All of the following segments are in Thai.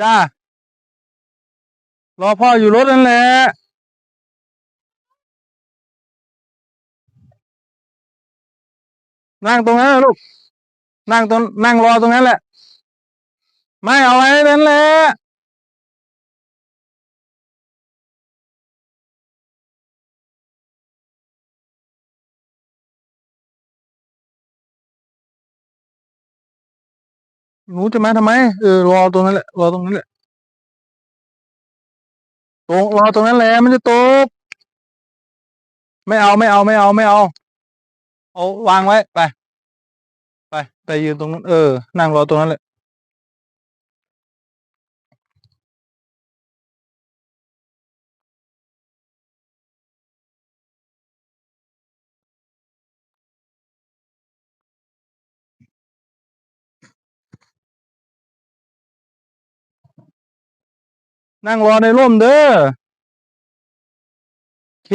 จ้ารอพ่ออยู่รถนั่นแหละนั่งตรงนั้นลูก นั่งตรงนั่งรอตรงนั้นแหละ ไม่เอาไว้นั่นแหละ หนูจะมาทำไม เออรอตรงนั้นแหละ รอตรงนั้นแหละตรงรอตรงนั้นแหละมันจะตก ไม่เอาไม่เอาไม่เอาไม่เอา เอาวางไว้ไป ไปไปยืนตรงนั้น เออ นั่งรอตรงนั้นแหละ นั่งรอในร่มเด้อโอเค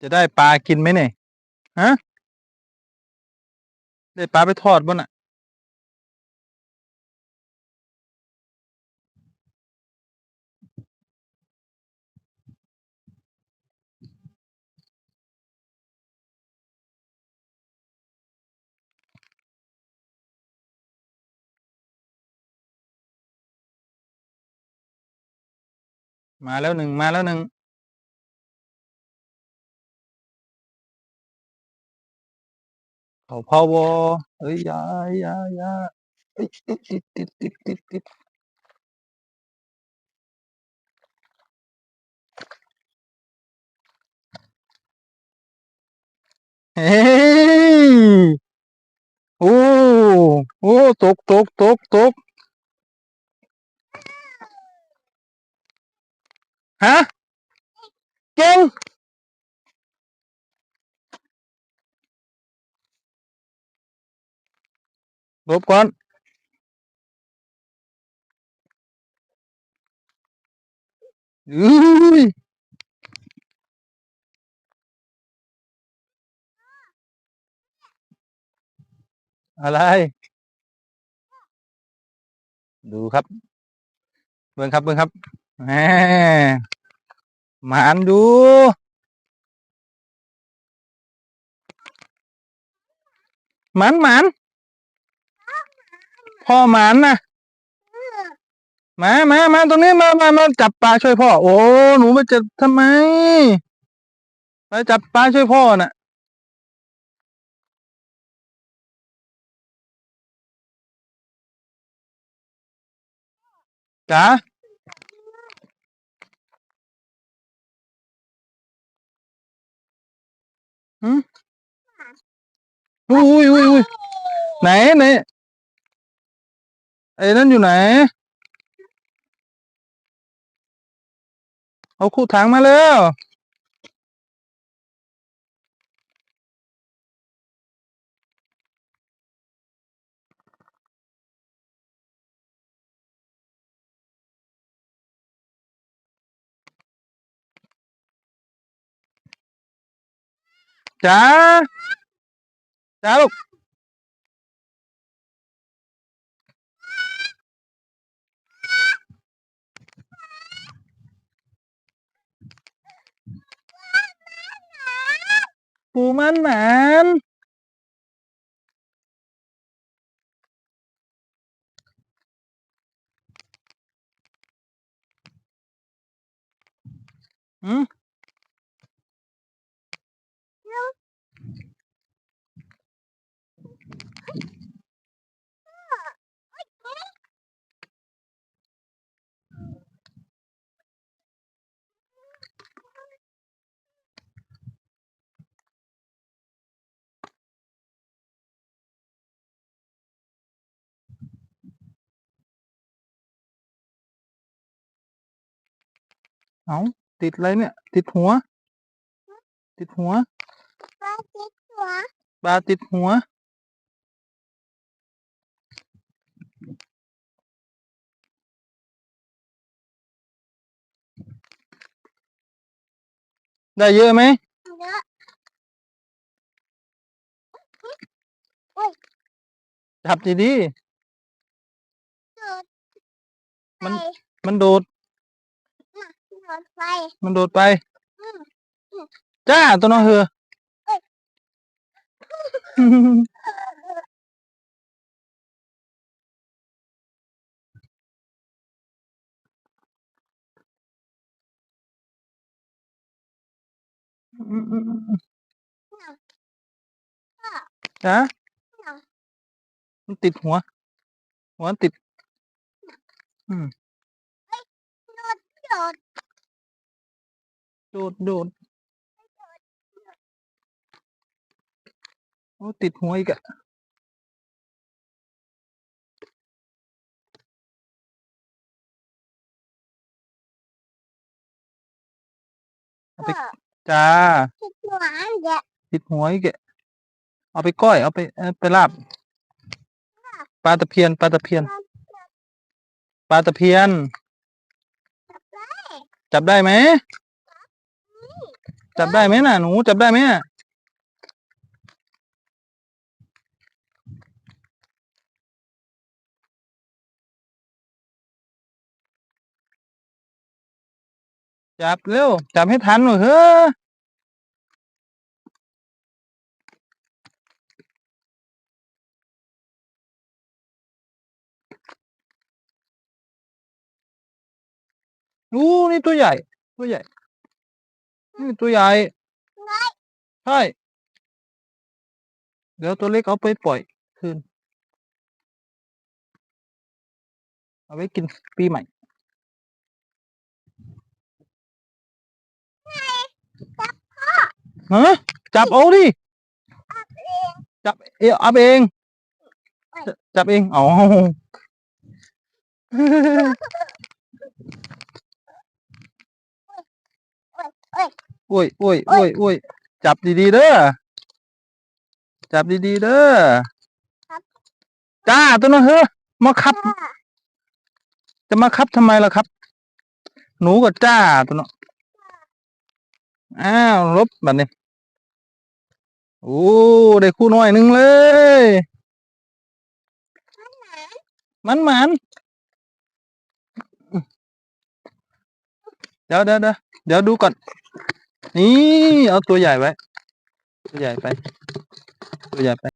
จะได้ปลากินไหมเนี่ย ฮะ ได้ปลาไปทอดบ่น่ะ มาแล้วหนึ่งมาแล้วหนึ่งเขาเผาวอเอ้ยยายายาเอ้ยติดติดติดติดติดติดเฮ้ยโอ้โอ้ตกตกตกตก ฮะเก่งลบก่อนอุ้ยอะไร ดูครับ เบิ่งครับ เบิ่งครับ แหมหมานดูหมันหมันพ่อหมันนะมามามาตรงนี้มามามาจับปลาช่วยพ่อ โอ้ หนูมาจะทำไมมาจับปลาช่วยพ่อน่ะจ๋า อืมอุ้ยอุ้ยอุ้ยอุ้ยไหนไหนไอ้นั่นอยู่ไหน เอาคู่ถังมาแล้ว จ๋าจ๋าลูกปูมันหมานอืม เอาติดอะไรเนี่ย ติดหัว ติดหัวปลาติดหัวปลาติดหัว ได้เยอะไหมเยอะจับดีจุดมันไฟๆมันโดดน่ะหลอ ดไฟมันโดดไป อืมจ้าตัวน้องเหือเอ้ยจ้ามันติดหัว หัวติดโดดโดด โดดโอ้ติดหัวอีกอะเอาไปก็จ้า ติดหัวเดี๋ยวติดหัวอีกอะเอาไปก้อย เอาไปเอาไปลาบปลาตะเพียนปลาตะเพียนปลาตะเพียน จับได้ไหม จับได้ไหมน่ะหนูจับได้ไหมจับเร็ว จับให้ทันหน่อยเฮ้ออู้นี่ตัวใหญ่ ตัวใหญ่ นี่ตัวใหญ่ใช่เดี๋ยวตัวเล็กเอาไปปล่อยคืนเอาไว้กินปีใหม่ฮะจับเอาดิจับเอวอับเองจะจับเองอ๋อเอ้ยโอ้ยโอ้ยโอ้ยโอ้ยจับดีๆเด้อจับดีๆเด้อจ้าตัวนั้นเฮ้อมาคับจ้าจะมาคับทำไมล่ะครับ หนูกับจ้าตัวเนาะอ้าวลบแบบนี้โอ้ได้คู่น้อยหนึ่งเลย มันหมันเดี๋ยวเดี๋ยวเดี๋ยวเดี๋ยวดูก่อน นี่เอาตัวใหญ่ไว้ ตัวใหญ่ไป ตัวใหญ่ไป